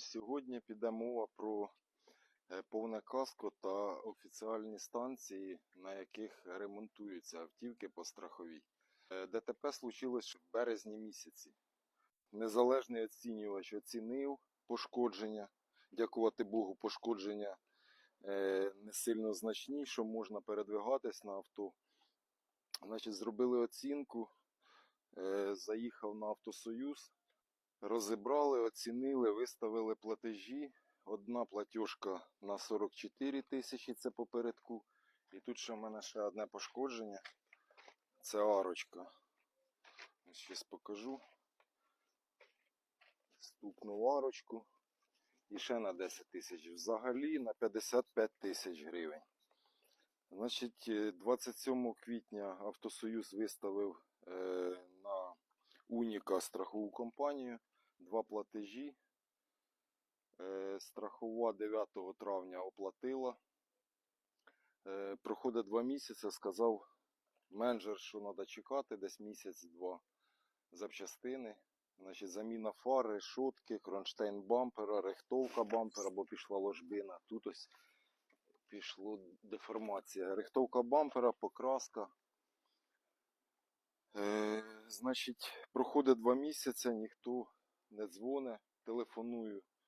Сьогодні піде мова про е, повне каско та офіціальні станції, на яких ремонтуються автівки по страховій. Е, ДТП случилось в березні місяці. Незалежний оцінювач оцінив пошкодження. Дякувати Богу, пошкодження е, не сильно значні, що можна передвигатись на авто. Значить, зробили оцінку, заїхав на Автосоюз, розібрали, оцінили, виставили платежі. Одна платіжка на 44 тисячі, це попередку. І тут ще в мене ще одне пошкодження. Це арочка. Зараз покажу. Стукнув арочку. І ще на 10 тисяч. Взагалі на 55 тисяч гривень. Значить, е, 27 квітня Автосоюз виставив е, Уніка страхову компанію два платежі. Е, страхова 9 травня оплатила. Е, проходить два місяці, сказав менеджер, що треба чекати десь місяць-два запчастини. Значить, заміна фари, шотки, кронштейн бампера, рихтовка бампера, бо пішла ложбина. Тут ось пішло деформація. Рихтовка бампера, покраска. Значить, проходить два місяці, ніхто не дзвонить, телефоную